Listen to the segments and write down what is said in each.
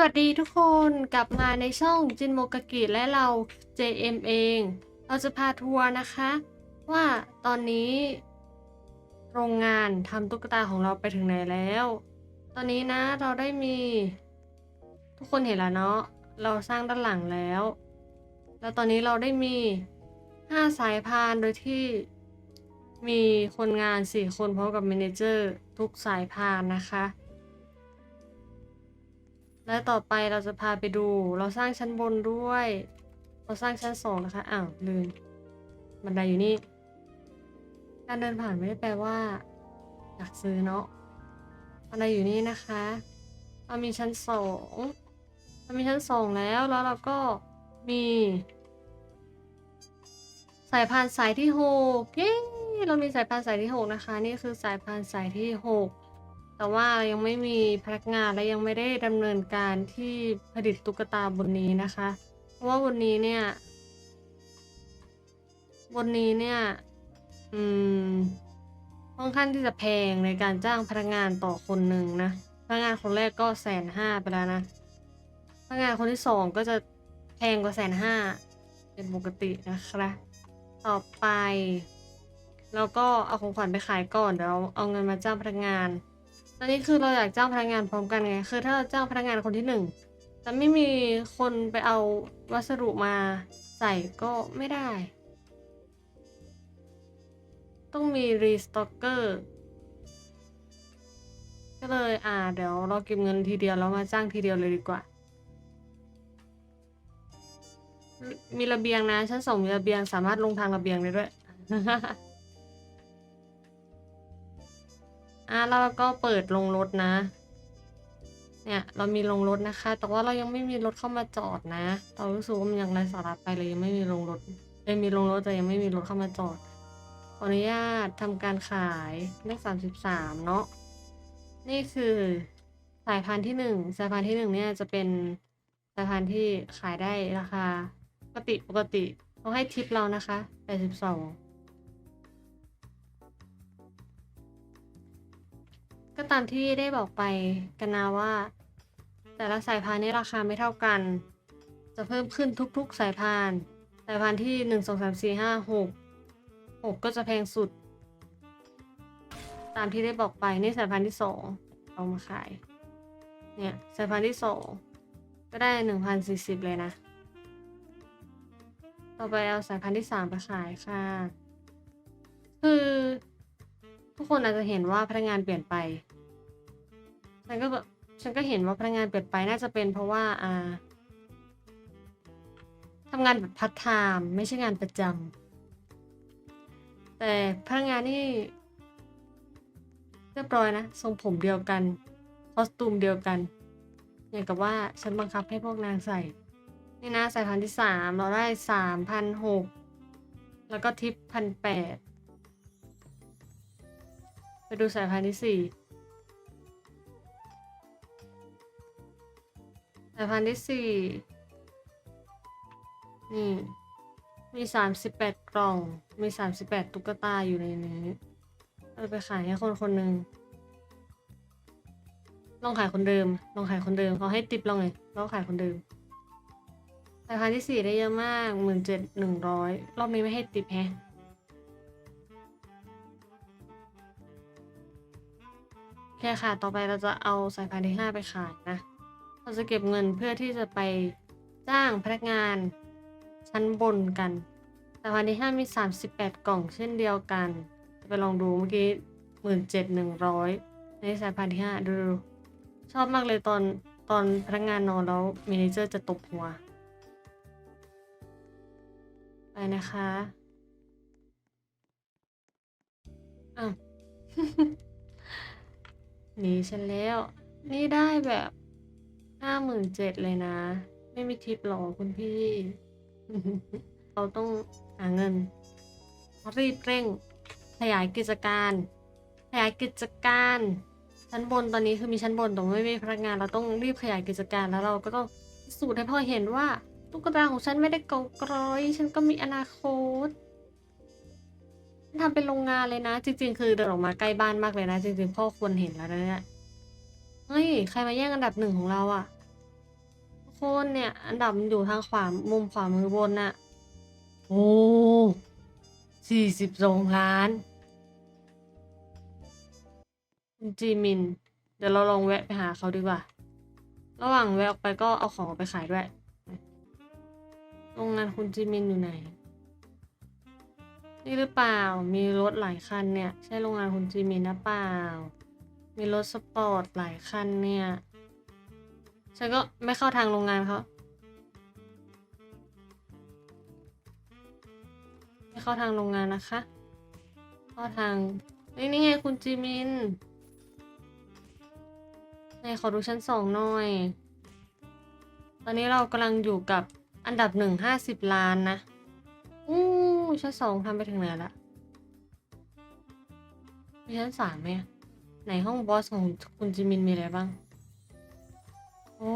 วัสดีทุกคนกลับมาในช่องจินโมกากิและเรา JM เอง เราจะพาทัวร์นะคะ ว่าตอนนี้ โรงงานทำตุ๊กตาของเราไปถึงไหนแล้ว ตอนนี้นะเราได้มี ทุกคนเห็นแล้วเนาะเราสร้างด้านหลังแล้ว แล้วตอนนี้เราได้มี 5 สายพานโดยที่มีคนงาน 4 คนพร้อมกับเมนเจอร์ทุกสายพานนะคะ และต่อไปเราจะพาไปดู เราสร้างชั้นบนด้วย เราสร้างชั้นสองนะคะ อ้าวลืมบันไดอยู่นี่ การเดินผ่านไม่ได้แปลว่าอยากซื้อเนาะบันไดอยู่นี่นะคะ เรามีชั้นสองเรามีชั้นสองแล้ว แล้วเราก็มี สายพานสายที่หกเย้ เรามีสายพานสายที่หกนะคะ นี่คือสายพานสายที่หก แต่ว่ายังไม่มีพนักงานและยังไม่ได้ดำเนินการที่ผลิตตุ๊กตาบนนี้นะคะ เพราะว่าบนนี้เนี่ยบนนี้เนี่ย อืมค่อนข้างที่จะแพงในการจ้างพนักงานต่อคนหนึ่งนะพนักงานคนแรกก็แสนห้าไปแล้วนะพนักงานคนที่สองก็จะแพงกว่าแสนห้าเป็นปกตินะคะต่อไป แล้วก็เอาของขวัญไปขายก่อนเดี๋ยวเอาเอาเงินมาจ้างพนักงาน ตอนนี้คือเราอยากจ้างพนักงานพร้อมกันไง คือถ้าเราจ้างพนักงานคนที่หนึ่งแต่ไม่มีคนไปเอาวัสดุมาใส่ก็ไม่ได้ ต้องมีรีสต็อกเกอร์ ก็เลยอ่า เดี๋ยวเราเก็บเงินทีเดียวแล้วมาจ้างทีเดียวเลยดีกว่า มีระเบียงนะชั้นสองมีระเบียงสามารถลงทางระเบียงได้ด้วย อะแล้วเราก็เปิดลงรถนะ เนี่ยเรามีลงรถนะคะ แต่ว่าเรายังไม่มีรถเข้ามาจอดนะ เรารู้สึกว่ามันยังไรสาระไปเลยยังไม่มีลงรถเอ้ยมีลงรถแต่ยังไม่มีรถเข้ามาจอด ขออนุญาตทำการขายเลขสามสิบสามเนาะ นี่คือสายพันธุ์ที่หนึ่งสายพันธุ์ที่หนึ่งเนี่ยจะเป็นสายพันธุ์ที่ขายได้ราคาปกติปกติเขาให้ทิปเรานะคะแปดสิบสอง ก็ตามที่ได้บอกไปกันนะว่า แต่ละสายพานนี้ราคาไม่เท่ากัน จะเพิ่มขึ้นทุกๆสายพาน สายพานที่หนึ่งสองสามสี่ห้าหกหกก็จะแพงสุด ตามที่ได้บอกไปนี่สายพานที่สองเอามาขาย เนี่ยสายพานที่สองก็ได้หนึ่งพันสี่สิบเลยนะ ต่อไปเอาสายพันธุ์ที่สามไปขายค่ะ คือ ทุกคนอาจจะเห็นว่าพนักงานเปลี่ยนไป ฉันก็แบบฉันก็เห็นว่าพนักงานเปลี่ยนไปน่าจะเป็นเพราะว่าอ่าทำงานแบบพัฒไทม์ไม่ใช่งานประจำแต่พนักงานนี่เรียบร้อยนะทรงผมเดียวกันคอสตูมเดียวกัน อย่างกับว่าฉันบังคับให้พวกนางใส่ นี่นะสายพันธุ์ที่สามเราได้สามพันหกแล้วก็ทิปพันแปด ไปดูสายพันธุ์ที่สี่สายพันธุ์ที่สี่นี่ มีสามสิบแปดกล่อง มีสามสิบแปดตุ๊กตาอยู่ในนี้เราไปขายให้คนคนหนึ่งลองขายคนเดิม ลองขายคนเดิมเขาให้ติปเราไงลองขายคนเดิมสายพันธุ์ที่สี่ได้เยอะมากหมื่นเจ็ดหนึ่งร้อยรอบนี้ไม่ให้ติปแฮะ เคค่ะ ต่อไปเราจะเอาสายพันธุ์ที่ 5 ไปขายนะ เราจะเก็บเงินเพื่อที่จะไปจ้างพนักงานชั้นบนกัน สายพันธุ์ที่ 5 มี 38 กล่องเช่นเดียวกัน จะไปลองดูเมื่อกี้หมื่นเจ็ดหนึ่งร้อยในสายพันธุ์ที่5ดูดูชอบมากเลยตอนตอนพนักงานนอนแล้วเมเนเจอร์จะตบหัว ไปนะคะอ้าว หนีฉันแล้ว นี่ได้แบบห้าหมื่นเจ็ดเลยนะ ไม่มีทิปหรอคุณพี่ เราต้องหาเงิน รีบเร่ง ขยายกิจการ ขยายกิจการ ชั้นบนตอนนี้คือมีชั้นบนแต่ไม่มีพนักงาน เราต้องรีบขยายกิจการแล้วเราก็ต้องพิสูจน์ให้พ่อเห็นว่าตุ๊กตาของฉันไม่ได้เกากร้อย ฉันก็มีอนาคต ทำเป็นโรงงานเลยนะ จริง ๆ คือเดินออกมาใกล้บ้านมากเลยนะ จริงๆพ่อควรเห็นแล้วนะเนี่ยเฮ้ยใครมาแย่งอันดับหนึ่งของเราอะคนเนี่ย อันดับมันอยู่ทางขวามุมขวามือบนน่ะโอ้สี่สิบสองล้านจีมิน เดี๋ยวเราลองแวะไปหาเขาดีกว่า ระหว่างแวะออกไปก็เอาของออกไปขายด้วย โรงงานคุณจีมินอยู่ไหน นี่หรือเปล่า มีรถหลายคันเนี่ย ใช่โรงงานคุณจีมินนะเปล่า มีรถสปอร์ตหลายคันเนี่ย ฉันก็ไม่เข้าทางโรงงานเขาไม่เข้าทางโรงงานนะคะ เข้าทางนี่นี่ไงคุณจีมินไหนขอดูชั้นสองหน่อย ตอนนี้เรากำลังอยู่กับอันดับหนึ่งห้าสิบล้านนะ ชั้นสองทำไปถึงไหนละมีชั้นสามไหมไหนห้องบอสของคุณจิมินมีอะไรบ้าง โอ้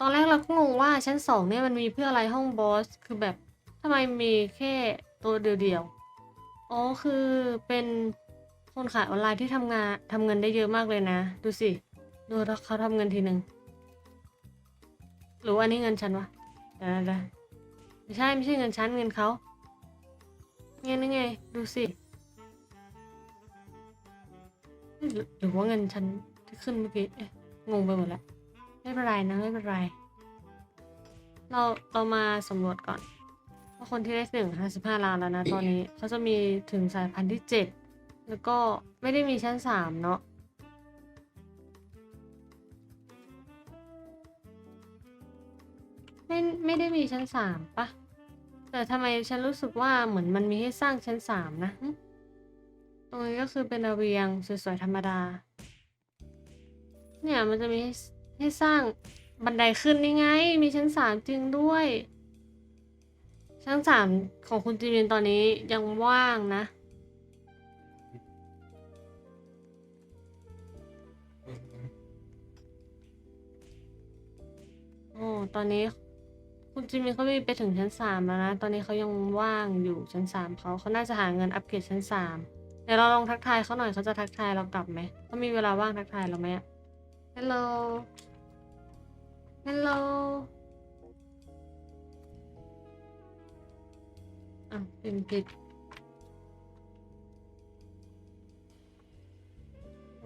ตอนแรกเราก็งงว่าชั้นสองเนี่ยมันมีเพื่ออะไรห้องบอส คือแบบทำไมมีแค่ตัวเดียวๆ อ๋อ คือเป็นคนขายออนไลน์ที่ทำงานทำเงินได้เยอะมากเลยนะ ดูสิ ดูเขาทำเงินทีหนึ่งหรือว่าอันนี้เงินฉันวะเดี๋ยวนะเดี๋ยว ไม่ใช่ไม่ใช่เงินฉันเงินเขาเงินนี่ไง ดูสิหรือว่าเงินฉันที่ขึ้นเมื่อกี้งงไปหมดแล้วไม่เป็นไรนะไม่เป็นไร เราเรามาสำรวจก่อนว่าคนที่ได้ถึงห้าสิบห้าล้านแล้วนะตอนนี้เขาจะมีถึงสายพันธุ์ที่เจ็ดแล้วก็ไม่ได้มีชั้นสามเนาะ ไม่ไม่ได้มีชั้นสามปะแต่ทำไมฉันรู้สึกว่าเหมือนมันมีให้สร้างชั้นสามนะหึตรงนี้ก็คือเป็นระเบียงสวยๆธรรมดา เนี่ยมันจะมีให้ให้สร้างบันไดขึ้นนี่ไง มีชั้นสามจริงด้วย ชั้นสามของคุณจีมินตอนนี้ยังว่างนะ โอ้ ตอนนี้ คุณจิมมี่เขาไม่ไปถึงชั้นสามแล้วนะ ตอนนี้เขายังว่างอยู่ชั้นสามเขาเขาน่าจะหาเงินอัปเกรดชั้นสามเดี๋ยวเราลองทักทายเขาหน่อยเขาจะทักทายเรากลับไหมเขามีเวลาว่างทักทายเราไหมฮัลโหล ฮัลโหลอะเป็นผิด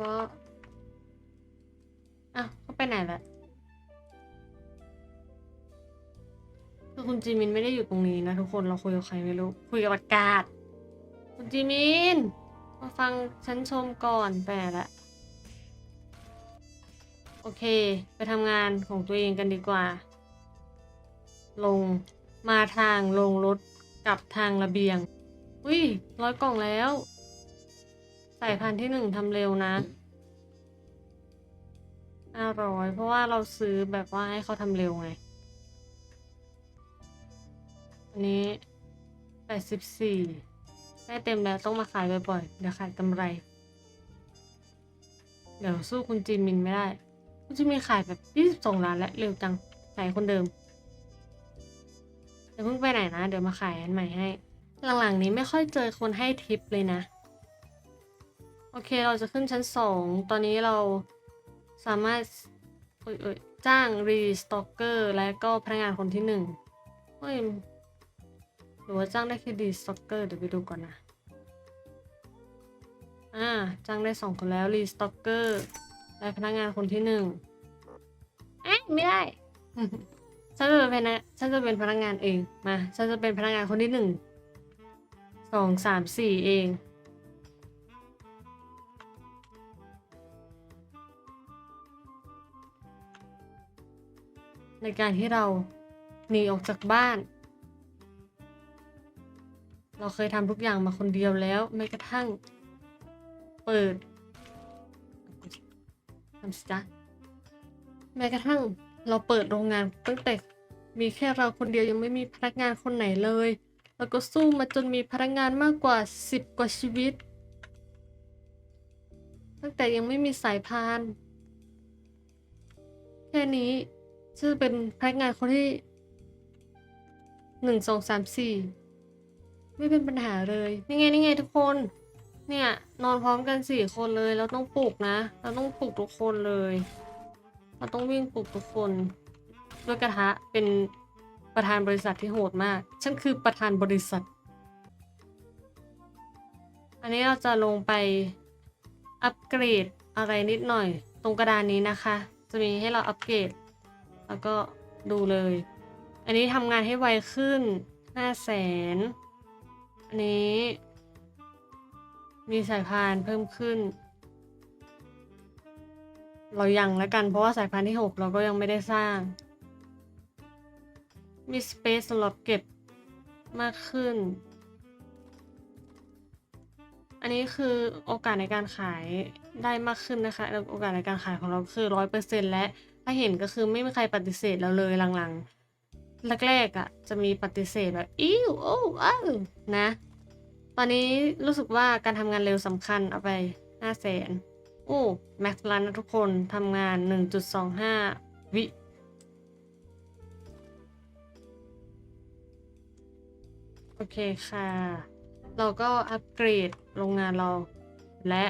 ว่า จีมินไม่ได้อยู่ตรงนี้นะทุกคนเราคุยกับใครไม่รู้ คุยกับอากาศ คุณจีมิน มาฟังฉันชมก่อนแปลละโอเค ไปทำงานของตัวเองกันดีกว่า ลงมาทางลงรถกลับทางระเบียง อุ้ยร้อยกล่องแล้ว ใสายพันที่หนึ่งทำเร็วนะห้าร้อยเพราะว่าเราซื้อแบบว่าให้เขาทำเร็วไง อันนี้แปดสิบสี่ได้เต็มแล้วต้องมาขายบ่อยๆเดี๋ยวขายกำไร เดี๋ยวสู้คุณจินมินไม่ได้ คุณจินมินขายแบบยี่สิบสองล้านแล้วเร็วจังขายคนเดิมเดี๋ยวเพิ่งไปไหนนะ เดี๋ยวมาขายอันใหม่ให้ หลังๆนี้ไม่ค่อยเจอคนให้ทิปเลยนะ โอเคเราจะขึ้นชั้นสองตอนนี้เราสามารถจ้างรีสต็อกเกอร์และก็พนักงานคนที่หนึ่งเฮ้ย หรือว่าจ้างได้แค่ดีสต็อกเกอร์เดี๋ยวไปดูก่อนนะอ่าจ้างได้สองคนแล้วรีสต็อกเกอร์และพนักงานคนที่หนึ่งเอ๊ะไม่ได้ฉันจะเป็นพนักฉันจะเป็นพนักงานเองมาฉันจะเป็นพนักงานคนที่หนึ่งสองสามสี่เองในการที่เราหนีออกจากบ้าน เราเคยทำทุกอย่างมาคนเดียวแล้วแม้กระทั่ง เปิดทำสิจ๊ะแม้กระทั่งเราเปิดโรงงานตั้งแต่มีแค่เราคนเดียวยังไม่มีพนักงานคนไหนเลย แล้วก็สู้มาจนมีพนักงานมากกว่าสิบกว่าชีวิต ตั้งแต่ยังไม่มีสายพาน แค่นี้จะเป็นพนักงานคนที่หนึ่งสองสามสี่ ไม่เป็นปัญหาเลย นี่ไงนี่ไงทุกคน เนี่ยนอนพร้อมกันสี่คนเลย เราต้องปลุกนะ เราต้องปลุกทุกคนเลย เราต้องวิ่งปลุกทุกคน ด้วยกระทะเป็นประธานบริษัทที่โหดมาก ฉันคือประธานบริษัท อันนี้เราจะลงไปอัปเกรดอะไรนิดหน่อย ตรงกระดานนี้นะคะ จะมีให้เราอัปเกรด แล้วก็ดูเลย อันนี้ทำงานให้ไวขึ้น5แสน นี้ มีสายพานเพิ่มขึ้น เรายังแล้วกันเพราะว่าสายพานที่ 6 เราก็ยังไม่ได้สร้าง มีสเปซสำหรับเก็บมากขึ้น อันนี้คือโอกาสในการขายได้มากขึ้นนะคะ โอกาสในการขายของเราคือร้อยเปอร์เซ็นและถ้าเห็นก็คือไม่มีใครปฏิเสธเราเลยหลังๆ แรกๆอะ่ะ จะมีปฏิเสธแบบอิ้วโอ้อ้าวนะ ตอนนี้รู้สึกว่าการทำงานเร็วสำคัญเอาไปห้าแสนโอ้แม็กซ์ลันนะทุกคนทำงาน 1.25 วิโอเคค่ะ เราก็อัปเกรดโรงงานเราและ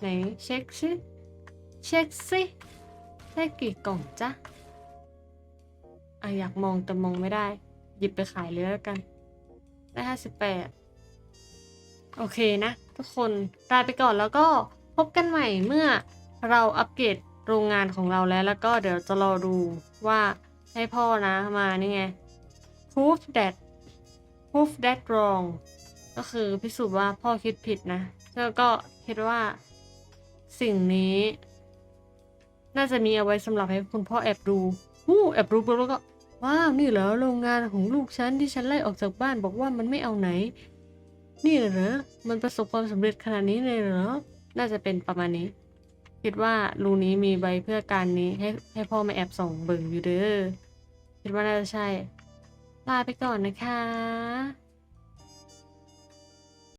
ไหนเช็คสิ เช็คสิได้กี่กล่องจ๊ะ อะอยากมองแต่มองไม่ได้ หยิบไปขายเลยแล้วกัน ได้ห้าสิบแปดโอเคนะ ทุกคนลาไปก่อนแล้วก็พบกันใหม่เมื่อเราอัปเกรดโรงงานของเราแล้ว แล้วก็เดี๋ยวจะรอดูว่าให้พ่อนะมานี่ไง proof that proof that wrong ก็คือพิสูจน์ว่าพ่อคิดผิดนะ แล้วก็คิดว่าสิ่งนี้ น่าจะมีเอาไว้สำหรับให้คุณพ่อแอบดู หู้แอบดูปุ๊บแล้วก็ว้าวนี่เหรอโรงงานของลูกฉันที่ฉันไล่ออกจากบ้านบอกว่ามันไม่เอาไหน นี่เหรอมันประสบความสำเร็จขนาดนี้เลยเหรอ น่าจะเป็นประมาณนี้ คิดว่ารูนี้มีใบเพื่อการนี้ให้ให้พ่อมาแอบส่องเบิ่งอยู่เด้อคิดว่าน่าจะใช่ลาไปก่อนนะคะ